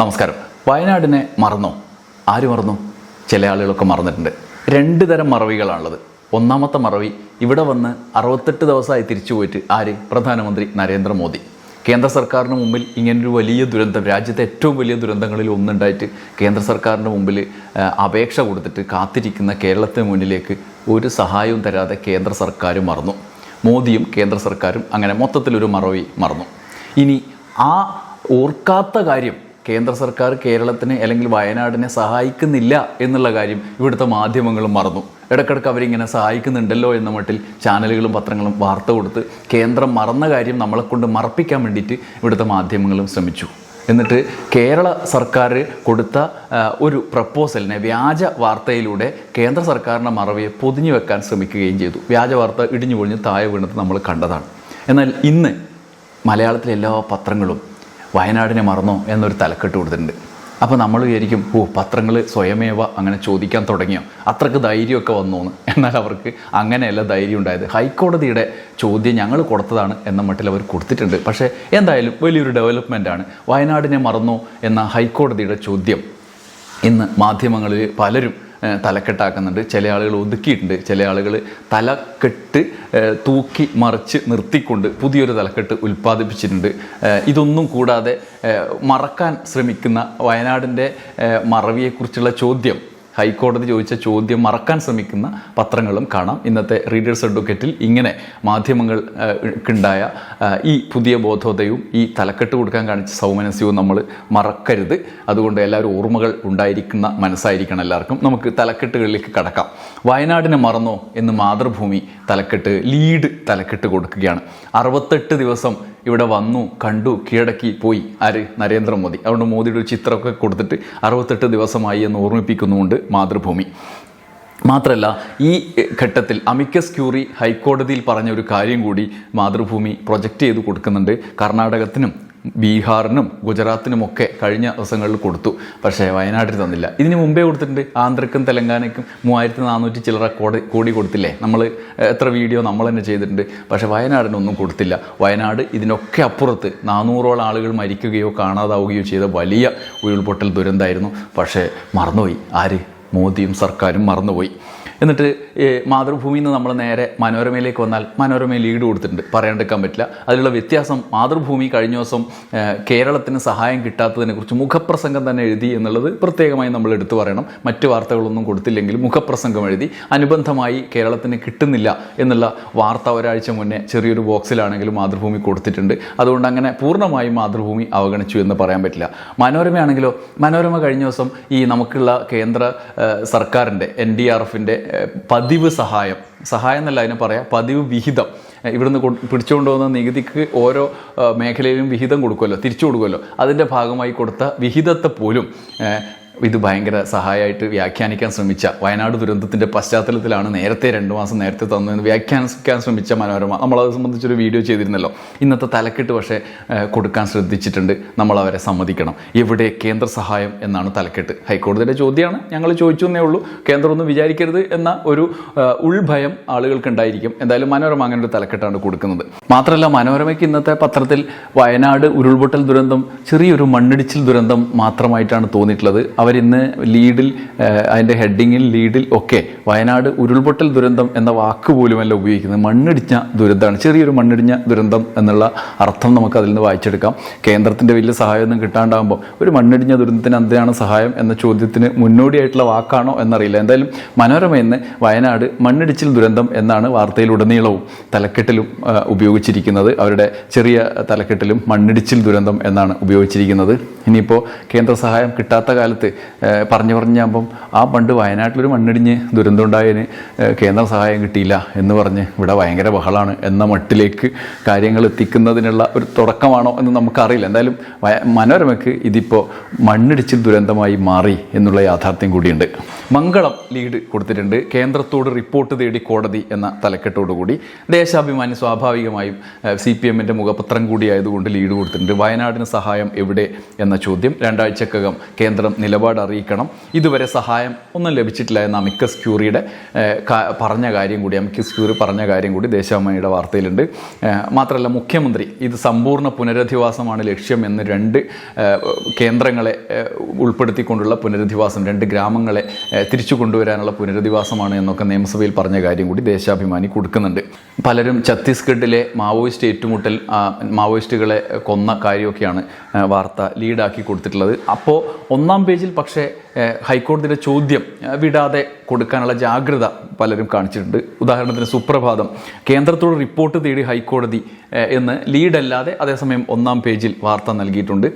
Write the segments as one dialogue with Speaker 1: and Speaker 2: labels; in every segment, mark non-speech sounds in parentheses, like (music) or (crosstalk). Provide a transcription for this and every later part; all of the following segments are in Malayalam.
Speaker 1: നമസ്കാരം. വയനാടിനെ മറന്നോ? ആര് മറന്നു? ചില ആളുകളൊക്കെ മറന്നിട്ടുണ്ട്. രണ്ട് തരം മറവികളാണുള്ളത്. ഒന്നാമത്തെ മറവി ഇവിടെ വന്ന് അറുപത്തെട്ട് ദിവസമായി തിരിച്ചു പോയിട്ട് ആര്? പ്രധാനമന്ത്രി നരേന്ദ്രമോദി. കേന്ദ്ര സർക്കാരിന് മുമ്പിൽ ഇങ്ങനൊരു വലിയ ദുരന്തം രാജ്യത്തെ ഏറ്റവും വലിയ ദുരന്തങ്ങളിൽ ഒന്നുണ്ടായിട്ട് കേന്ദ്ര സർക്കാരിന്റെ മുമ്പിൽ അപേക്ഷ കൊടുത്തിട്ട് കാത്തിരിക്കുന്ന കേരളത്തിന് മുന്നിലേക്ക് ഒരു സഹായവും തരാതെ കേന്ദ്ര സർക്കാർ മറന്നു. മോദിയും കേന്ദ്ര സർക്കാരും അങ്ങനെ മൊത്തത്തിലൊരു മറവി മറന്നു. ഇനി ആ ഓർക്കാത്ത കാര്യം കേന്ദ്ര സർക്കാർ കേരളത്തിന് അല്ലെങ്കിൽ വയനാടിനെ സഹായിക്കുന്നില്ല എന്നുള്ള കാര്യം ഇവിടുത്തെ മാധ്യമങ്ങളും മറന്നു. ഇടയ്ക്കിടയ്ക്ക് അവരിങ്ങനെ സഹായിക്കുന്നുണ്ടല്ലോ എന്ന മട്ടിൽ ചാനലുകളും പത്രങ്ങളും വാർത്ത കൊടുത്ത് കേന്ദ്രം മറന്ന കാര്യം നമ്മളെക്കൊണ്ട് മറപ്പിക്കാൻ വേണ്ടിയിട്ട് ഇവിടുത്തെ മാധ്യമങ്ങളും ശ്രമിച്ചു. എന്നിട്ട് കേരള സർക്കാർ കൊടുത്ത ഒരു പ്രപ്പോസലിനെ വ്യാജ വാർത്തയിലൂടെ കേന്ദ്ര സർക്കാരിന്റെ മറവിയെ പൊതിഞ്ഞു വെക്കാൻ ശ്രമിക്കുകയും ചെയ്തു. വ്യാജ വാർത്ത ഇടിഞ്ഞു പൊളിഞ്ഞ് താഴെ വീണത് നമ്മൾ കണ്ടതാണ്. എന്നാൽ ഇന്ന് മലയാളത്തിലെ എല്ലാ പത്രങ്ങളും വയനാടിനെ മറന്നോ എന്നൊരു തലക്കെട്ട് കൊടുത്തിട്ടുണ്ട്. അപ്പോൾ നമ്മൾ വിചാരിക്കും ഓ പത്രങ്ങൾ സ്വയമേവ അങ്ങനെ ചോദിക്കാൻ തുടങ്ങിയോ? അത്രയ്ക്ക് ധൈര്യമൊക്കെ വന്നോന്ന്. എന്നാൽ അവർക്ക് അങ്ങനെയല്ല ധൈര്യം ഉണ്ടായത്. ഹൈക്കോടതിയുടെ ചോദ്യം ഞങ്ങൾ കൊടുത്തതാണ് എന്ന മട്ടിൽ അവർ കൊടുത്തിട്ടുണ്ട്. പക്ഷേ എന്തായാലും വലിയൊരു ഡെവലപ്മെന്റ് ആണ്. വയനാടിനെ മറന്നോ എന്ന ഹൈക്കോടതിയുടെ ചോദ്യം ഇന്ന് മാധ്യമങ്ങളിൽ പലരും തലക്കെട്ടാക്കുന്നുണ്ട്. ചില ആളുകൾ ഒതുക്കിയിട്ടുണ്ട്. ചില ആളുകൾ തലക്കെട്ട് തൂക്കി മറിച്ച് നിർത്തിക്കൊണ്ട് പുതിയൊരു തലക്കെട്ട് ഉൽപ്പാദിപ്പിച്ചിട്ടുണ്ട്. ഇതൊന്നും കൂടാതെ മറക്കാൻ ശ്രമിക്കുന്ന വയനാടിന്റെ മറവിയെക്കുറിച്ചുള്ള ചോദ്യം ഹൈക്കോടതി ചോദിച്ച ചോദ്യം മറക്കാൻ ശ്രമിക്കുന്ന പത്രങ്ങളും കാണാം. ഇന്നത്തെ റീഡേഴ്സ് അഡ്വക്കേറ്റിൽ ഇങ്ങനെ മാധ്യമങ്ങൾക്കുണ്ടായ ഈ പുതിയ ബോധോദയവും ഈ തലക്കെട്ട് കൊടുക്കാൻ കാണിച്ച സൗമനസ്യവും നമ്മൾ മറക്കരുത്. അതുകൊണ്ട് എല്ലാവരും ഓർമ്മകൾ ഉണ്ടായിരിക്കുന്ന മനസ്സായിരിക്കണം എല്ലാവർക്കും. നമുക്ക് തലക്കെട്ടുകളിലേക്ക് കടക്കാം. വയനാടിനെ മറന്നോ എന്ന് മാതൃഭൂമി തലക്കെട്ട് ലീഡ് തലക്കെട്ട് കൊടുക്കുകയാണ്. അറുപത്തെട്ട് ദിവസം ഇവിടെ വന്നു കണ്ടു കീഴടക്കി പോയി. ആര്? നരേന്ദ്രമോദി. അതുകൊണ്ട് മോദിയുടെ ഒരു ചിത്രമൊക്കെ കൊടുത്തിട്ട് അറുപത്തെട്ട് ദിവസമായി എന്ന് ഓർമ്മിപ്പിക്കുന്നുമുണ്ട് മാതൃഭൂമി. മാത്രമല്ല ഈ ഘട്ടത്തിൽ അമിക്കസ് ക്യൂറി ഹൈക്കോടതിയിൽ പറഞ്ഞ ഒരു കാര്യം കൂടി മാതൃഭൂമി പ്രൊജക്റ്റ് ചെയ്ത് കൊടുക്കുന്നുണ്ട്. കർണാടകത്തിനും ബീഹാറിനും ഗുജറാത്തിനുമൊക്കെ കഴിഞ്ഞ ദിവസങ്ങളിൽ കൊടുത്തു. പക്ഷേ വയനാട്ടിൽ തന്നില്ല. ഇതിന് മുമ്പേ കൊടുത്തിട്ടുണ്ട്. ആന്ധ്രക്കും തെലങ്കാനയ്ക്കും മൂവായിരത്തി നാനൂറ്റി ചില്ലറ കോടി കോടി കൊടുത്തില്ലേ? നമ്മൾ എത്ര വീഡിയോ നമ്മൾ തന്നെ ചെയ്തിട്ടുണ്ട്. പക്ഷേ വയനാടിനൊന്നും കൊടുത്തില്ല. വയനാട് ഇതിനൊക്കെ അപ്പുറത്ത് നാനൂറോളം ആളുകൾ മരിക്കുകയോ കാണാതാവുകയോ ചെയ്ത വലിയ ഉരുൾപൊട്ടൽ ദുരന്തമായിരുന്നു. പക്ഷേ മറന്നുപോയി. ആര്? മോദിയും സർക്കാരും മറന്നുപോയി. എന്നിട്ട് മാതൃഭൂമിയിൽ നിന്ന് നമ്മൾ നേരെ മനോരമയിലേക്ക് വന്നാൽ മനോരമയിൽ ലീഡ് കൊടുത്തിട്ടുണ്ട്. പറയാണ്ടിരിക്കാൻ പറ്റില്ല. അതിലുള്ള വ്യത്യാസം മാതൃഭൂമി കഴിഞ്ഞ ദിവസം കേരളത്തിന് സഹായം കിട്ടാത്തതിനെക്കുറിച്ച് മുഖപ്രസംഗം തന്നെ എഴുതി എന്നുള്ളത് പ്രത്യേകമായി നമ്മൾ എടുത്തു പറയണം. മറ്റ് വാർത്തകളൊന്നും കൊടുത്തില്ലെങ്കിൽ മുഖപ്രസംഗം എഴുതി. അനുബന്ധമായി കേരളത്തിന് കിട്ടുന്നില്ല എന്നുള്ള വാർത്ത ഒരാഴ്ച മുന്നേ ചെറിയൊരു ബോക്സിലാണെങ്കിലും മാതൃഭൂമി കൊടുത്തിട്ടുണ്ട്. അതുകൊണ്ട് അങ്ങനെ പൂർണമായും മാതൃഭൂമി അവഗണിച്ചു എന്ന് പറയാൻ പറ്റില്ല. മനോരമയാണെങ്കിലോ മനോരമ കഴിഞ്ഞ ദിവസം ഈ നമുക്കുള്ള കേന്ദ്ര സർക്കാരിന്റെ എൻ ഡി ആർ എഫിന്റെ പതിവ് സഹായം. സഹായം എന്നല്ല അതിനെ പറയാം പതിവ് വിഹിതം. ഇവിടുന്ന് പിടിച്ചുകൊണ്ട് പോകുന്ന നികുതിക്ക് ഓരോ മേഖലയിലും വിഹിതം കൊടുക്കുമല്ലോ തിരിച്ചു കൊടുക്കുമല്ലോ അതിന്റെ ഭാഗമായി കൊടുത്ത വിഹിതത്തെ പോലും ഇത് ഭയങ്കര സഹായമായിട്ട് വ്യാഖ്യാനിക്കാൻ ശ്രമിച്ച വയനാട് ദുരന്തത്തിന്റെ പശ്ചാത്തലത്തിലാണ് നേരത്തെ രണ്ട് മാസം നേരത്തെ തന്നതെന്ന് വ്യാഖ്യാനിക്കാൻ ശ്രമിച്ച മനോരമ. നമ്മളത് സംബന്ധിച്ചൊരു വീഡിയോ ചെയ്തിരുന്നല്ലോ. ഇന്നത്തെ തലക്കെട്ട് പക്ഷേ കൊടുക്കാൻ ശ്രദ്ധിച്ചിട്ടുണ്ട്. നമ്മൾ അവരെ സമ്മതിക്കണം. എവിടെ കേന്ദ്ര സഹായം എന്നാണ് തലക്കെട്ട്. ഹൈക്കോടതിയുടെ ചോദ്യമാണ്. ഞങ്ങൾ ചോദിച്ചു എന്നേ ഉള്ളൂ. കേന്ദ്രം ഒന്നും വിചാരിക്കരുത് എന്ന ഒരു ഉൾഭയം ആളുകൾക്കുണ്ടായിരിക്കും എന്തായാലും മനോരമ അങ്ങനെ ഒരു തലക്കെട്ടാണ് കൊടുക്കുന്നത്. മാത്രമല്ല മനോരമയ്ക്ക് ഇന്നത്തെ പത്രത്തിൽ വയനാട് ഉരുൾപൊട്ടൽ ദുരന്തം ചെറിയൊരു മണ്ണിടിച്ചിൽ ദുരന്തം മാത്രമായിട്ടാണ് തോന്നിയിട്ടുള്ളത്. അവരിന്ന് ലീഡിൽ അതിന്റെ ഹെഡിങ്ങിൽ ലീഡിൽ ഒക്കെ വയനാട് ഉരുൾപൊട്ടൽ ദുരന്തം എന്ന വാക്ക് പോലുമല്ല ഉപയോഗിക്കുന്നത്. മണ്ണിടിഞ്ഞ ദുരന്തമാണ്. ചെറിയൊരു മണ്ണിടിഞ്ഞ ദുരന്തം എന്നുള്ള അർത്ഥം നമുക്ക് അതിൽ നിന്ന് വായിച്ചെടുക്കാം. കേന്ദ്രത്തിന്റെ വലിയ സഹായമൊന്നും കിട്ടാണ്ടാകുമ്പോൾ ഒരു മണ്ണിടിഞ്ഞ ദുരന്തത്തിന് എന്തിനാണ് സഹായം എന്ന ചോദ്യത്തിന് മുന്നോടിയായിട്ടുള്ള വാക്കാണോ എന്നറിയില്ല. എന്തായാലും മനോരമ എന്ന് വയനാട് മണ്ണിടിച്ചിൽ ദുരന്തം എന്നാണ് വാർത്തയിലുടനീളവും തലക്കെട്ടിലും ഉപയോഗിച്ചിരിക്കുന്നത്. അവരുടെ ചെറിയ തലക്കെട്ടിലും മണ്ണിടിച്ചിൽ ദുരന്തം എന്നാണ് ഉപയോഗിച്ചിരിക്കുന്നത്. ഇനിയിപ്പോൾ കേന്ദ്ര സഹായം കിട്ടാത്ത കാലത്ത് പറഞ്ഞു പറഞ്ഞാകുമ്പം ആ പണ്ട് വയനാട്ടിലൊരു മണ്ണിടിഞ്ഞ് ദുരന്തം ഉണ്ടായതിന് കേന്ദ്ര സഹായം കിട്ടിയില്ല എന്ന് പറഞ്ഞ് ഇവിടെ ഭയങ്കര ബഹളമാണ് എന്ന മട്ടിലേക്ക് കാര്യങ്ങൾ എത്തിക്കുന്നതിനുള്ള ഒരു തുടക്കമാണോ എന്ന് നമുക്കറിയില്ല. എന്തായാലും മനോരമയ്ക്ക് ഇതിപ്പോൾ മണ്ണിടിച്ചിൽ ദുരന്തമായി മാറി എന്നുള്ള യാഥാർത്ഥ്യം കൂടിയുണ്ട്. മംഗളം ലീഡ് കൊടുത്തിട്ടുണ്ട്. കേന്ദ്രത്തോട് റിപ്പോർട്ട് തേടി കോടതി എന്ന തലക്കെട്ടോടുകൂടി. ദേശാഭിമാനി സ്വാഭാവികമായും സി പി എമ്മിന്റെ മുഖപത്രം കൂടിയായതുകൊണ്ട് ലീഡ് കൊടുത്തിട്ടുണ്ട്. വയനാടിന് സഹായം എവിടെ എന്ന ചോദ്യം രണ്ടാഴ്ചക്കകം കേന്ദ്രം നിലപാട് നിലപാട് അറിയിക്കണം ഇതുവരെ സഹായം ഒന്നും ലഭിച്ചിട്ടില്ല എന്ന അമിക്കസ് ക്യൂറിയുടെ പറഞ്ഞ കാര്യം കൂടി അമിക്കസ് ക്യൂറി പറഞ്ഞ കാര്യം കൂടി ദേശാഭിമാനിയുടെ വാർത്തയിലുണ്ട്. മാത്രമല്ല മുഖ്യമന്ത്രി ഇത് സമ്പൂർണ പുനരധിവാസമാണ് ലക്ഷ്യം എന്ന് രണ്ട് കേന്ദ്രങ്ങളെ ഉൾപ്പെടുത്തിക്കൊണ്ടുള്ള പുനരധിവാസം രണ്ട് ഗ്രാമങ്ങളെ തിരിച്ചു കൊണ്ടുവരാനുള്ള പുനരധിവാസമാണ് എന്നൊക്കെ നിയമസഭയിൽ പറഞ്ഞ കാര്യം കൂടി ദേശാഭിമാനി കൊടുക്കുന്നുണ്ട്. പലരും ഛത്തീസ്ഗഡിലെ മാവോയിസ്റ്റ് ഏറ്റുമുട്ടൽ മാവോയിസ്റ്റുകളെ കൊന്ന കാര്യമൊക്കെയാണ് വാർത്ത ലീഡാക്കി കൊടുത്തിട്ടുള്ളത്. അപ്പോൾ ഒന്നാം പേജിൽ പക്ഷേ ഹൈക്കോടതിയുടെ ചോദ്യം വിടാതെ കൊടുക്കാനുള്ള ജാഗ്രത പലരും കാണിച്ചിട്ടുണ്ട്. ഉദാഹരണത്തിന് സുപ്രഭാതം. കേന്ദ്രത്തോട് റിപ്പോർട്ട് തേടി ഹൈക്കോടതി എന്ന് ലീഡല്ലാതെ അതേസമയം ഒന്നാം പേജിൽ വാർത്ത നൽകിയിട്ടുണ്ട്.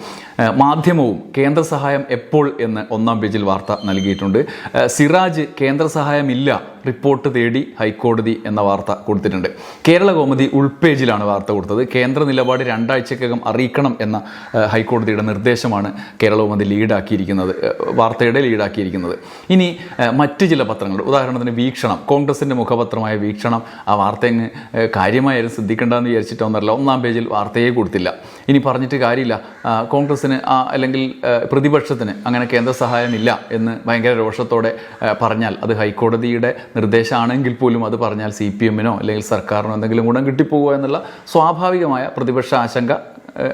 Speaker 1: മാധ്യമവും കേന്ദ്ര സഹായം എപ്പോൾ എന്ന് ഒന്നാം പേജിൽ വാർത്ത നൽകിയിട്ടുണ്ട്. സിറാജ് കേന്ദ്ര സഹായം ഇല്ല റിപ്പോർട്ട് തേടി ഹൈക്കോടതി എന്ന വാർത്ത കൊടുത്തിട്ടുണ്ട്. കേരള കോമതി ഉൾപേജിലാണ് വാർത്ത കൊടുത്തത്. കേന്ദ്ര നിലപാട് രണ്ടാഴ്ചക്കകം അറിയിക്കണം എന്ന ഹൈക്കോടതിയുടെ നിർദ്ദേശമാണ് കേരള കോമതി ലീഡാക്കിയിരിക്കുന്നത് വാർത്തയുടെ ലീഡാക്കിയിരിക്കുന്നത്. ഇനി മറ്റു ചില പത്രങ്ങൾ. ഉദാഹരണത്തിന് വീക്ഷണം. കോൺഗ്രസിന്റെ മുഖപത്രമായ വീക്ഷണം ആ വാർത്ത അങ്ങ് ഏഹ്, കാര്യമായാലും ശ്രദ്ധിക്കേണ്ടെന്ന് വിചാരിച്ചിട്ടൊന്നല്ല ഒന്നാം പേജിൽ വാർത്തയെ കൊടുത്തില്ല. ഇനി പറഞ്ഞിട്ട് കാര്യമില്ല. കോൺഗ്രസ്സിന് അല്ലെങ്കിൽ പ്രതിപക്ഷത്തിന് അങ്ങനെ കേന്ദ്ര സഹായമില്ല എന്ന് ഭയങ്കര രോഷത്തോടെ പറഞ്ഞാൽ അത് ഹൈക്കോടതിയുടെ നിർദ്ദേശമാണെങ്കിൽ പോലും അത് പറഞ്ഞാൽ സി പി എമ്മിനോ അല്ലെങ്കിൽ സർക്കാരിനോ എന്തെങ്കിലും ഗുണം കിട്ടിപ്പോകുക എന്നുള്ള സ്വാഭാവികമായ പ്രതിപക്ഷ ആശങ്ക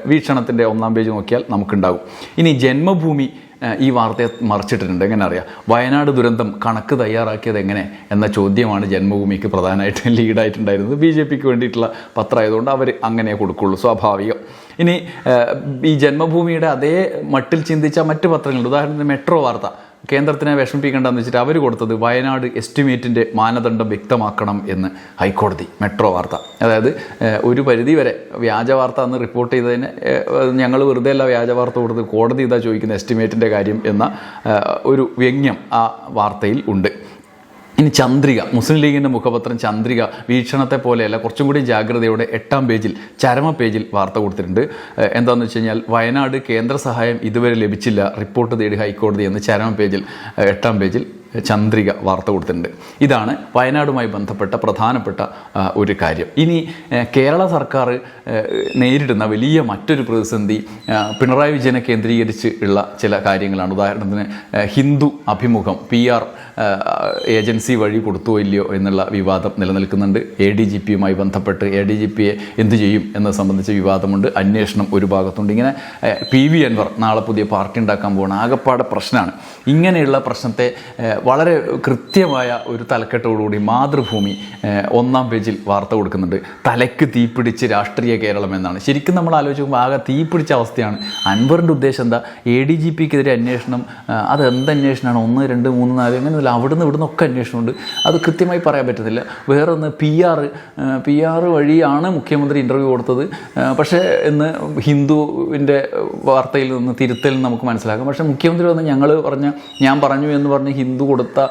Speaker 1: വീക്ഷണത്തിന്റെ ഒന്നാം പേജ് നോക്കിയാൽ നമുക്കുണ്ടാകും. ഇനി ജന്മഭൂമി ഈ വാർത്തയെ മറിച്ചിട്ടിട്ടുണ്ട്. എങ്ങനെ അറിയാം? വയനാട് ദുരന്തം കണക്ക് തയ്യാറാക്കിയത് എങ്ങനെ എന്ന ചോദ്യമാണ് ജന്മഭൂമിക്ക് പ്രധാനമായിട്ടും (laughs) ലീഡായിട്ടുണ്ടായിരുന്നത്. ബി ജെ പിക്ക് വേണ്ടിയിട്ടുള്ള പത്രമായതുകൊണ്ട് അവർ അങ്ങനെ കൊടുക്കുള്ളൂ സ്വാഭാവികം. ഇനി ഈ ജന്മഭൂമിയുടെ അതേ മട്ടിൽ ചിന്തിച്ച മറ്റ് പത്രങ്ങളുണ്ട്. ഉദാഹരണത്തിന് മെട്രോ വാർത്ത. കേന്ദ്രത്തിനെ വിഷമിപ്പിക്കേണ്ടെന്ന് വെച്ചിട്ട് അവർ കൊടുത്തത് വയനാട് എസ്റ്റിമേറ്റിന്റെ മാനദണ്ഡം വ്യക്തമാക്കണം എന്ന് ഹൈക്കോടതി. മെട്രോ വാർത്ത. അതായത് ഒരു പരിധി വരെ വ്യാജ വാർത്ത അന്ന് റിപ്പോർട്ട് ചെയ്തതിന് ഞങ്ങൾ വെറുതെ അല്ല വ്യാജ വാർത്ത കൊടുത്ത് കോടതി ഇതാ ചോദിക്കുന്ന എസ്റ്റിമേറ്റിന്റെ കാര്യം എന്ന ഒരു വ്യംഗ്യം ആ വാർത്തയിൽ ഉണ്ട്. ഇനി ചന്ദ്രിക മുസ്ലിം ലീഗിന്റെ മുഖപത്രം ചന്ദ്രിക വീക്ഷണത്തെ പോലെയല്ല കുറച്ചും കൂടി ജാഗ്രതയോടെ എട്ടാം പേജിൽ ചരമ പേജിൽ വാർത്ത കൊടുത്തിട്ടുണ്ട്. എന്താണെന്ന് വെച്ച് കഴിഞ്ഞാൽ വയനാട് കേന്ദ്ര സഹായം ഇതുവരെ ലഭിച്ചില്ല റിപ്പോർട്ട് തേടി ഹൈക്കോടതി എന്ന് ചരമ പേജിൽ എട്ടാം പേജിൽ ചന്ദ്രിക വാർത്ത കൊടുത്തിട്ടുണ്ട്. ഇതാണ് വയനാടുമായി ബന്ധപ്പെട്ട പ്രധാനപ്പെട്ട ഒരു കാര്യം. ഇനി കേരള സർക്കാർ നേരിടുന്ന വലിയ മറ്റൊരു പ്രതിസന്ധി പിണറായി വിജയനെ കേന്ദ്രീകരിച്ച് ഉള്ള ചില കാര്യങ്ങളാണ്. ഉദാഹരണത്തിന് ഹിന്ദു അഭിമുഖം പി ആർ ഏജൻസി വഴി കൊടുത്തോ ഇല്ലയോ എന്നുള്ള വിവാദം നിലനിൽക്കുന്നുണ്ട്. എ ഡി ജി പിയുമായി ബന്ധപ്പെട്ട് എ ഡി ജി പിയെ എന്ത് ചെയ്യും എന്നത് സംബന്ധിച്ച് വിവാദമുണ്ട്. അന്വേഷണം ഒരു ഭാഗത്തുണ്ട്. ഇങ്ങനെ പി വി അൻവർ നാളെ പുതിയ പാർട്ടി ഉണ്ടാക്കാൻ പോകണം ആകപ്പാടെ പ്രശ്നമാണ്. ഇങ്ങനെയുള്ള പ്രശ്നത്തെ വളരെ കൃത്യമായ ഒരു തലക്കെട്ടോടുകൂടി മാതൃഭൂമി ഒന്നാം പേജിൽ വാർത്ത കൊടുക്കുന്നുണ്ട്. തലയ്ക്ക് തീപിടിച്ച് രാഷ്ട്രീയ കേരളം എന്നാണ്. ശരിക്കും നമ്മൾ ആലോചിക്കുമ്പോൾ ആകെ തീപിടിച്ച അവസ്ഥയാണ്. അൻവറിന്റെ ഉദ്ദേശം എന്താ? എ ഡി ജി പിക്കെതിരെ അന്വേഷണം അത് എന്ത് അന്വേഷണമാണ്? ഒന്ന് രണ്ട് മൂന്ന് നാല് അങ്ങനെയൊന്നുമില്ല അവിടുന്ന് ഇവിടുന്ന് ഒക്കെ അന്വേഷണമുണ്ട്. അത് കൃത്യമായി പറയാൻ പറ്റത്തില്ല. വേറൊന്ന് പി ആർ പി ആർ വഴിയാണ് മുഖ്യമന്ത്രി ഇന്റർവ്യൂ കൊടുത്തത്. പക്ഷേ എന്ന് ഹിന്ദുവിന്റെ വാർത്തയിൽ നിന്ന് തിരുത്തൽ നമുക്ക് മനസ്സിലാക്കാം. പക്ഷേ മുഖ്യമന്ത്രി വന്ന് ഞങ്ങൾ പറഞ്ഞ ഞാൻ പറഞ്ഞു എന്ന് പറഞ്ഞ് ഹിന്ദു കൊടുത്ത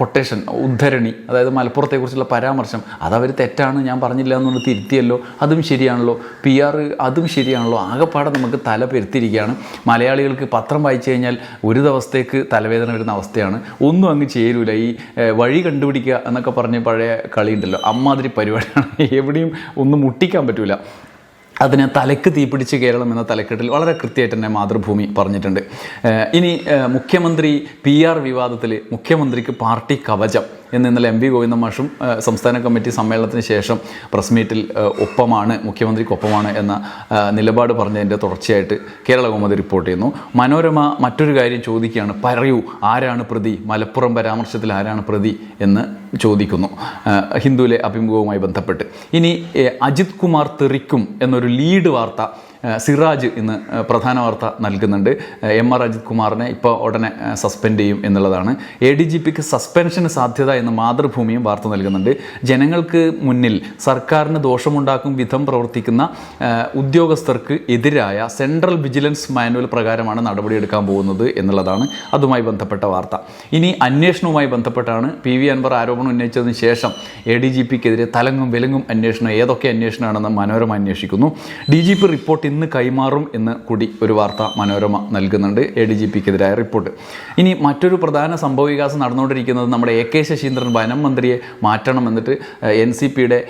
Speaker 1: കൊട്ടേഷൻ ഉദ്ധരണി അതായത് മലപ്പുറത്തെക്കുറിച്ചുള്ള പരാമർശം അതവർ തെറ്റാണ് ഞാൻ പറഞ്ഞില്ല എന്നുള്ളത് തിരുത്തിയല്ലോ അതും ശരിയാണല്ലോ. പി ആർ അതും ശരിയാണല്ലോ. ആകെപ്പാടെ നമുക്ക് തല പെരുത്തിയിരിക്കുകയാണ്. മലയാളികൾക്ക് പത്രം വായിച്ചു കഴിഞ്ഞാൽ ഒരു ദിവസത്തേക്ക് തലവേദന വരുന്ന അവസ്ഥയാണ്. ഒന്നും അങ്ങ് ചേരൂല ഈ വഴി കണ്ടുപിടിക്കുക എന്നൊക്കെ പറഞ്ഞ് പഴയ കളിയുണ്ടല്ലോ. അമ്മാതിരി പരിപാടിയാണ്. (laughs) എവിടെയും ഒന്നും മുട്ടിക്കാൻ പറ്റൂല. അതിനെ തലക്ക് തീപിടിച്ച് കേരളം എന്ന തലക്കെട്ടിൽ വളരെ കൃത്യമായിട്ട് തന്നെ മാതൃഭൂമി പറഞ്ഞിട്ടുണ്ട്. ഇനി മുഖ്യമന്ത്രി പി ആർ വിവാദത്തിൽ മുഖ്യമന്ത്രിക്ക് പാർട്ടി കവചം. എന്ന് ഇന്നലെ എം വി ഗോവിന്ദ മാഷും സംസ്ഥാന കമ്മിറ്റി സമ്മേളനത്തിന് ശേഷം പ്രസ് മീറ്റിൽ ഒപ്പമാണ് മുഖ്യമന്ത്രിക്കൊപ്പമാണ് എന്ന നിലപാട് പറഞ്ഞതിന്റെ തുടർച്ചയായിട്ട് കേരള കോമതി റിപ്പോർട്ട് ചെയ്യുന്നു. മനോരമ മറ്റൊരു കാര്യം ചോദിക്കുകയാണ്. പറയൂ ആരാണ് പ്രതി? മലപ്പുറം പരാമർശത്തിൽ ആരാണ് പ്രതി എന്ന് ചോദിക്കുന്നു. ഹിന്ദുവിലെ അഭിമുഖവുമായി ബന്ധപ്പെട്ട്. ഇനി അജിത് കുമാർ തെറിക്കും എന്നൊരു ലീഡ് വാർത്ത സിറാജ് ഇന്ന് പ്രധാന വാർത്ത നൽകുന്നുണ്ട്. എം ആർ അജിത് കുമാറിനെ ഇപ്പോൾ ഉടനെ സസ്പെൻഡ് ചെയ്യും എന്നുള്ളതാണ്. എ ഡി ജി പിക്ക് സസ്പെൻഷന് സാധ്യത എന്ന് മാതൃഭൂമിയും വാർത്ത നൽകുന്നുണ്ട്. ജനങ്ങൾക്ക് മുന്നിൽ സർക്കാരിന് ദോഷമുണ്ടാക്കും വിധം പ്രവർത്തിക്കുന്ന ഉദ്യോഗസ്ഥർക്ക് എതിരായ സെൻട്രൽ വിജിലൻസ് മാനുവൽ പ്രകാരമാണ് നടപടിയെടുക്കാൻ പോകുന്നത് എന്നുള്ളതാണ് അതുമായി ബന്ധപ്പെട്ട വാർത്ത. ഇനി അന്വേഷണവുമായി ബന്ധപ്പെട്ടാണ് പി വി അൻവർ ആരോപണം ഉന്നയിച്ചതിന് ശേഷം എ ഡി ജി പിക്കെതിരെ തലങ്ങും വിലങ്ങും അന്വേഷണം ഏതൊക്കെ അന്വേഷണമാണെന്ന് മനോരമ അന്വേഷിക്കുന്നു. ഡി ജി പി റിപ്പോർട്ട് ഇന്ന് കൈമാറും എന്ന് കൂടി ഒരു വാർത്ത മനോരമ നൽകുന്നുണ്ട് എ ഡി ജി പിക്കെതിരായ റിപ്പോർട്ട്. ഇനി മറ്റൊരു പ്രധാന സംഭവ വികാസം നടന്നുകൊണ്ടിരിക്കുന്നത് നമ്മുടെ എ കെ ശശീന്ദ്രൻ വനം മന്ത്രിയെ മാറ്റണം എന്നിട്ട് എൻ സി പിയുടെ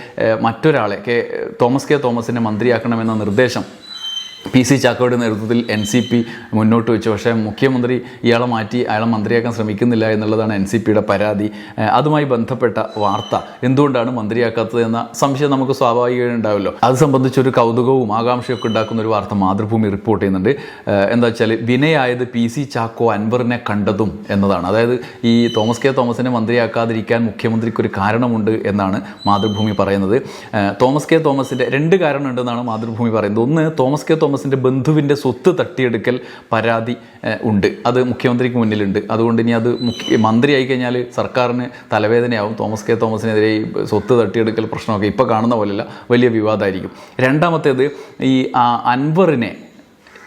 Speaker 1: മറ്റൊരാളെ കെ തോമസ് കെ തോമസിനെ മന്ത്രിയാക്കണമെന്ന നിർദ്ദേശം പി സി ചാക്കോയുടെ നേതൃത്വത്തിൽ എൻ സി പി മുന്നോട്ട് വെച്ചു. പക്ഷേ മുഖ്യമന്ത്രി ഇയാളെ മാറ്റി അയാളെ മന്ത്രിയാക്കാൻ ശ്രമിക്കുന്നില്ല എന്നുള്ളതാണ് എൻ സി പിയുടെ പരാതി. അതുമായി ബന്ധപ്പെട്ട വാർത്ത. എന്തുകൊണ്ടാണ് മന്ത്രിയാക്കാത്തത് എന്ന സംശയം നമുക്ക് സ്വാഭാവികമായി ഉണ്ടാവുമല്ലോ അത് സംബന്ധിച്ചൊരു കൗതുകവും ആകാംക്ഷയൊക്കെ ഉണ്ടാക്കുന്ന ഒരു വാർത്ത മാതൃഭൂമി റിപ്പോർട്ട് ചെയ്യുന്നുണ്ട്. എന്താ വെച്ചാൽ വിനയായത് പി സി ചാക്കോ അൻവറിനെ കണ്ടതും എന്നതാണ്. അതായത് ഈ തോമസ് കെ തോമസിനെ മന്ത്രിയാക്കാതിരിക്കാൻ മുഖ്യമന്ത്രിക്ക് ഒരു കാരണമുണ്ട് എന്നാണ് മാതൃഭൂമി പറയുന്നത്. തോമസ് കെ തോമസിന്റെ രണ്ട് കാരണമുണ്ടെന്നാണ് മാതൃഭൂമി പറയുന്നത്. ഒന്ന് തോമസ് കെ തോമസിന്റെ ബന്ധുവിന്റെ സ്വത്ത് തട്ടിയെടുക്കൽ പരാതി ഉണ്ട്. അത് മുഖ്യമന്ത്രിക്ക് മുന്നിലുണ്ട്. അതുകൊണ്ട് ഇനി അത് മുഖ്യ മന്ത്രിയായി കഴിഞ്ഞാൽ സർക്കാരിന് തലവേദനയാവും. തോമസ് കെ തോമസിനെതിരെ ഈ സ്വത്ത് തട്ടിയെടുക്കൽ പ്രശ്നമൊക്കെ ഇപ്പോൾ കാണുന്ന പോലെയല്ല. വലിയ വിവാദമായിരിക്കും. രണ്ടാമത്തേത് ഈ അൻവറിനെ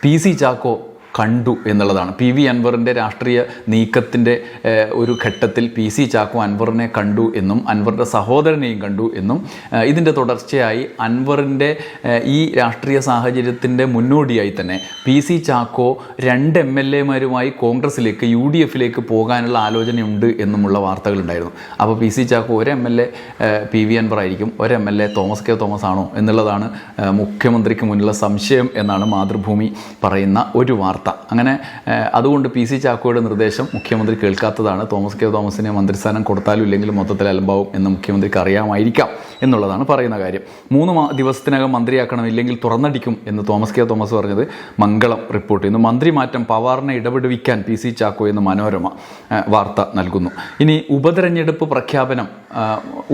Speaker 1: പി സി ചാക്കോ കണ്ടു എന്നുള്ളതാണ്. പി വി അൻവറിന്റെ രാഷ്ട്രീയ നീക്കത്തിന്റെ ഒരു ഘട്ടത്തിൽ പി സി ചാക്കോ അൻവറിനെ കണ്ടു എന്നും അൻവറിന്റെ സഹോദരനെയും കണ്ടു എന്നും ഇതിന്റെ തുടർച്ചയായി അൻവറിന്റെ ഈ രാഷ്ട്രീയ സാഹചര്യത്തിന്റെ മുന്നോടിയായി തന്നെ പി സി ചാക്കോ രണ്ട് എം എൽ എമാരുമായി കോൺഗ്രസിലേക്ക് യു ഡി എഫിലേക്ക് പോകാനുള്ള ആലോചനയുണ്ട് എന്നുമുള്ള വാർത്തകളുണ്ടായിരുന്നു അപ്പോൾ പി സി ചാക്കോ ഒരു M L A P V Anvar ആയിരിക്കും ഒരു M L A Thomas K Thomas ആണോ എന്നുള്ളതാണ് മുഖ്യമന്ത്രിക്ക് മുന്നിലുള്ള സംശയം എന്നാണ് മാതൃഭൂമി പറയുന്ന ഒരു വാർത്ത. അങ്ങനെ അതുകൊണ്ട് പി സി ചാക്കോയുടെ നിർദ്ദേശം മുഖ്യമന്ത്രി കേൾക്കാത്തതാണ്. തോമസ് കെ തോമസിനെ മന്ത്രിസ്ഥാനം കൊടുത്താലും ഇല്ലെങ്കിലും മൊത്തത്തിൽ അലമ്പാവും എന്ന് മുഖ്യമന്ത്രിക്ക് അറിയാമായിരിക്കാം എന്നുള്ളതാണ് പറയുന്ന കാര്യം. മൂന്ന് ദിവസത്തിനകം മന്ത്രിയാക്കണം ഇല്ലെങ്കിൽ തുറന്നടിക്കും എന്ന് തോമസ് കെ തോമസ് പറഞ്ഞത് മംഗളം റിപ്പോർട്ട് ചെയ്യുന്നു. മന്ത്രി മാറ്റം പവാറിനെ ഇടപെടുവിക്കാൻ പി സി ചാക്കോ എന്ന് മനോരമ വാർത്ത നൽകുന്നു. ഇനി ഉപതെരഞ്ഞെടുപ്പ് പ്രഖ്യാപനം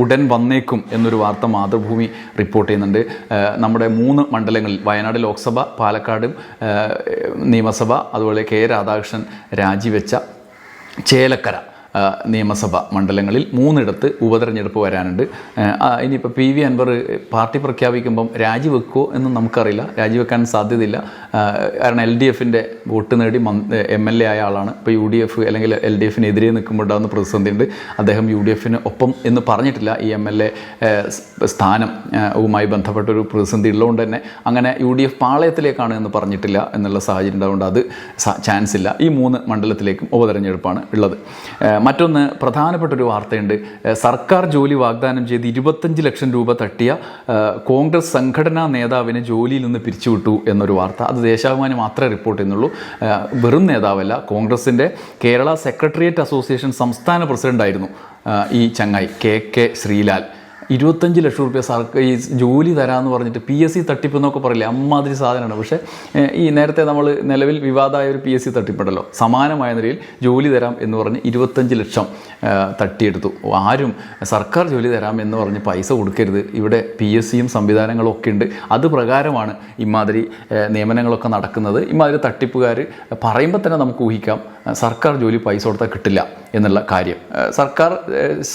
Speaker 1: ഉടൻ വന്നേക്കും എന്നൊരു വാർത്ത മാതൃഭൂമി റിപ്പോർട്ട് ചെയ്യുന്നുണ്ട്. നമ്മുടെ മൂന്ന് മണ്ഡലങ്ങളിൽ വയനാട് ലോക്സഭ പാലക്കാടും ഏഹ്, നിയമസഭ അതുപോലെ കെ രാധാകൃഷ്ണൻ രാജിവെച്ച ചേലക്കര. നിയമസഭ മണ്ഡലങ്ങളിൽ മൂന്നിടത്ത് ഉപതെരഞ്ഞെടുപ്പ് വരാനുണ്ട്. ഇനിയിപ്പോൾ പി വി അൻവർ പാർട്ടി പ്രഖ്യാപിക്കുമ്പം രാജിവെക്കുമോ എന്നും നമുക്കറിയില്ല. രാജിവെക്കാൻ സാധ്യതയില്ല. കാരണം എൽ ഡി എഫിന്റെ വോട്ട് നേടി എം എൽ എ ആയ ആളാണ്. ഇപ്പോൾ യു ഡി എഫ് അല്ലെങ്കിൽ എൽ ഡി എഫിനെതിരെ നിൽക്കുമ്പോൾ ഉണ്ടാകുന്ന പ്രതിസന്ധിയുണ്ട്. അദ്ദേഹം യു ഡി എഫിന് ഒപ്പം എന്ന് പറഞ്ഞിട്ടില്ല. ഈ എം എൽ എ സ്ഥാനം വുമായി ബന്ധപ്പെട്ടൊരു പ്രതിസന്ധി ഉള്ളതുകൊണ്ട് തന്നെ അങ്ങനെ യു ഡി എഫ് പാളയത്തിലേക്കാണ് എന്ന് പറഞ്ഞിട്ടില്ല എന്നുള്ള സാഹചര്യം ഉണ്ടായതുകൊണ്ട് അത് ചാൻസ് ഇല്ല. ഈ മൂന്ന് മണ്ഡലത്തിലേക്കും ഉപതെരഞ്ഞെടുപ്പാണ് ഉള്ളത്. മറ്റൊന്ന് പ്രധാനപ്പെട്ട ഒരു വാർത്തയുണ്ട്. സർക്കാർ ജോലി വാഗ്ദാനം ചെയ്ത് ഇരുപത്തഞ്ച് ലക്ഷം രൂപ തട്ടിയ കോൺഗ്രസ് സംഘടനാ നേതാവിനെ ജോലിയിൽ നിന്ന് പിരിച്ചുവിട്ടു എന്നൊരു വാർത്ത. അത് ദേശാഭിമാനി മാത്രമേ റിപ്പോർട്ട് ചെയ്യുന്നുള്ളൂ. വെറും നേതാവല്ല കോൺഗ്രസിന്റെ കേരള സെക്രട്ടേറിയറ്റ് അസോസിയേഷൻ സംസ്ഥാന പ്രസിഡന്റായിരുന്നു ഈ ചങ്ങായി കെ കെ ശ്രീലാൽ. ഇരുപത്തഞ്ച് ലക്ഷം റുപ്യ സർക്കാർ ഈ ജോലി തരാമെന്ന് പറഞ്ഞിട്ട് പി എസ് സി തട്ടിപ്പ് എന്നൊക്കെ പറയില്ലേ? അമ്മാതിരി സാധനമാണ്. പക്ഷേ ഈ നേരത്തെ നമ്മൾ നിലവിൽ വിവാദമായ ഒരു പി എസ് സി തട്ടിപ്പുണ്ടല്ലോ. സമാനമായ നിലയിൽ ജോലി തരാം എന്ന് പറഞ്ഞ് ഇരുപത്തഞ്ച് ലക്ഷം തട്ടിയെടുത്തു. ആരും സർക്കാർ ജോലി തരാം എന്ന് പറഞ്ഞ് പൈസ കൊടുക്കരുത്. ഇവിടെ പി എസ് സിയും സംവിധാനങ്ങളും ഒക്കെ ഉണ്ട്. അത് പ്രകാരമാണ് ഇമാതിരി നിയമനങ്ങളൊക്കെ നടക്കുന്നത്. ഇമാതിരി തട്ടിപ്പുകാർ പറയുമ്പോൾ തന്നെ നമുക്ക് ഊഹിക്കാം സർക്കാർ ജോലി പൈസ കൊടുത്താൽ കിട്ടില്ല എന്നുള്ള കാര്യം. സർക്കാർ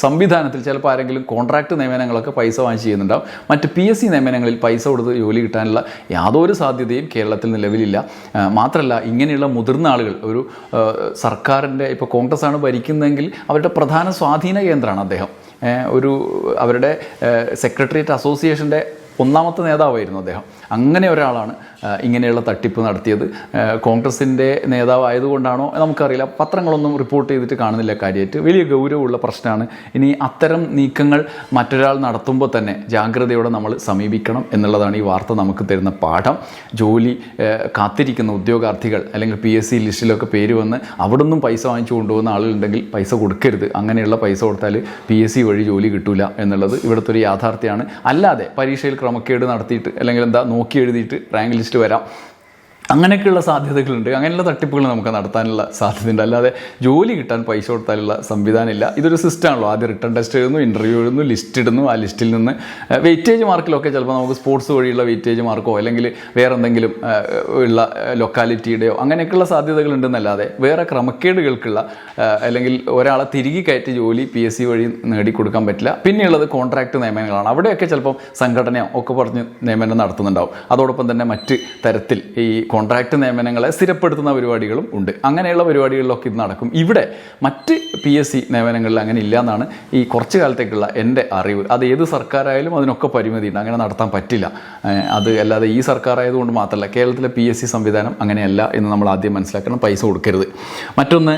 Speaker 1: സംവിധാനത്തിൽ ചിലപ്പോൾ ആരെങ്കിലും കോൺട്രാക്ട് നിയമനങ്ങളൊക്കെ പൈസ വാങ്ങി ചെയ്യുന്നുണ്ടാവും. മറ്റ് പി എസ് സി നിയമനങ്ങളിൽ പൈസ കൊടുത്ത് ജോലി കിട്ടാനുള്ള യാതൊരു സാധ്യതയും കേരളത്തിൽ നിലവിലില്ല. മാത്രമല്ല ഇങ്ങനെയുള്ള മുതിർന്ന ആളുകൾ ഒരു സർക്കാരിന്റെ ഇപ്പോൾ കോൺഗ്രസ് ആണ് ഭരിക്കുന്നതെങ്കിൽ അവരുടെ പ്രധാന സ്വാധീന കേന്ദ്രമാണ് അദ്ദേഹം. ഒരു അവരുടെ സെക്രട്ടേറിയറ്റ് അസോസിയേഷന്റെ ഒന്നാമത്തെ നേതാവായിരുന്നു അദ്ദേഹം. അങ്ങനെ ഒരാളാണ് ഇങ്ങനെയുള്ള തട്ടിപ്പ് നടത്തിയത്. കോൺഗ്രസിന്റെ നേതാവായതുകൊണ്ടാണോ നമുക്കറിയില്ല. പത്രങ്ങളൊന്നും റിപ്പോർട്ട് ചെയ്തിട്ട് കാണുന്നില്ല കാര്യമായിട്ട്. വലിയ ഗൗരവമുള്ള പ്രശ്നമാണ്. ഇനി അത്തരം നീക്കങ്ങൾ മറ്റൊരാൾ നടത്തുമ്പോൾ തന്നെ ജാഗ്രതയോടെ നമ്മൾ സമീപിക്കണം എന്നുള്ളതാണ് ഈ വാർത്ത നമുക്ക് തരുന്ന പാഠം. ജോലി കാത്തിരിക്കുന്ന ഉദ്യോഗാർത്ഥികൾ അല്ലെങ്കിൽ പി എസ് സി ലിസ്റ്റിലൊക്കെ പേര് വന്ന് അവിടെ നിന്നും പൈസ വാങ്ങിച്ചു കൊണ്ടുപോകുന്ന ആളുകളുണ്ടെങ്കിൽ പൈസ കൊടുക്കരുത്. അങ്ങനെയുള്ള പൈസ കൊടുത്താൽ പി എസ് സി വഴി ജോലി കിട്ടില്ല എന്നുള്ളത് ഇവിടുത്തെ ഒരു യാഥാർത്ഥ്യമാണ്. അല്ലാതെ പരീക്ഷയിൽ ക്രമക്കേട് നടത്തിയിട്ട് അല്ലെങ്കിൽ എന്താ നോക്കി എഴുതിയിട്ട് റാങ്ക് ലിസ്റ്റ് വരാം. അങ്ങനെയൊക്കെയുള്ള സാധ്യതകളുണ്ട്. അങ്ങനെയുള്ള തട്ടിപ്പുകൾ നമുക്ക് നടത്താനുള്ള സാധ്യതയുണ്ട്. അല്ലാതെ ജോലി കിട്ടാൻ പൈസ കൊടുത്താലുള്ള സംവിധാനമില്ല. ഇതൊരു സിസ്റ്റമാണല്ലോ ആദ്യം റിട്ടേൺ ടെസ്റ്റ് എഴുതുന്നു ഇന്റർവ്യൂ എഴുതുന്നു ലിസ്റ്റ് ഇടുന്നു. ആ ലിസ്റ്റിൽ നിന്ന് വെയിറ്റേജ് മാർക്കിലൊക്കെ ചിലപ്പോൾ നമുക്ക് സ്പോർട്സ് വഴിയുള്ള വെയിറ്റേജ് മാർക്കോ അല്ലെങ്കിൽ വേറെ എന്തെങ്കിലും ഉള്ള ലൊക്കാലിറ്റിയുടെയോ അങ്ങനെയൊക്കെയുള്ള സാധ്യതകളുണ്ടെന്നല്ലാതെ വേറെ ക്രമക്കേടുകൾക്കുള്ള അല്ലെങ്കിൽ ഒരാളെ തിരികെ കയറ്റി ജോലി പി എസ് സി വഴി നേടിക്കൊടുക്കാൻ പറ്റില്ല. പിന്നെയുള്ളത് കോൺട്രാക്ട് നിയമനങ്ങളാണ്. അവിടെയൊക്കെ ചിലപ്പം സംഘടനയോ ഒക്കെ പറഞ്ഞ് നിയമനം നടത്തുന്നുണ്ടാവും. അതോടൊപ്പം തന്നെ മറ്റ് തരത്തിൽ ഈ കോൺട്രാക്ട് നിയമനങ്ങളെ സ്ഥിരപ്പെടുത്തുന്ന പരിപാടികളും ഉണ്ട്. അങ്ങനെയുള്ള പരിപാടികളിലൊക്കെ ഇത് നടക്കും. ഇവിടെ മറ്റ് പി എസ് സി നിയമനങ്ങളിൽ അങ്ങനെ ഇല്ല എന്നാണ് ഈ കുറച്ച് കാലത്തേക്കുള്ള എന്റെ അറിവ്. അത് ഏത് സർക്കാരായാലും അതിനൊക്കെ പരിമിതിയുണ്ട് അങ്ങനെ നടത്താൻ പറ്റില്ല. അത് അല്ലാതെ ഈ സർക്കാർ ആയതുകൊണ്ട് മാത്രമല്ല കേരളത്തിലെ പി എസ് സി സംവിധാനം അങ്ങനെയല്ല എന്ന് നമ്മൾ ആദ്യം മനസ്സിലാക്കണം. പൈസ കൊടുക്കരുത്. മറ്റൊന്ന്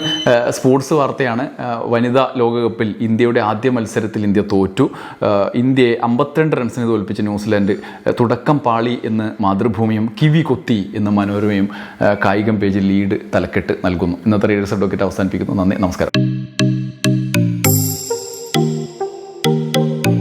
Speaker 1: സ്പോർട്സ് വാർത്തയാണ്. വനിതാ ലോകകപ്പിൽ ഇന്ത്യയുടെ ആദ്യ മത്സരത്തിൽ ഇന്ത്യ തോറ്റു. ഇന്ത്യയെ അമ്പത്തിരണ്ട് റൺസിന് തോൽപ്പിച്ച് ന്യൂസിലാൻഡ് തുടക്കം പാളി എന്ന് മാതൃഭൂമിയും കിവി കൊത്തി എന്ന് മനോരമയും കായികം പേജിൽ ലീഡ് തലക്കെട്ട് നൽകുന്നു. ഇന്നത്തെ റീഡേഴ്സ് അഡ്വക്കേറ്റ് അവസാനിപ്പിക്കുന്നു. നന്ദി. നമസ്കാരം.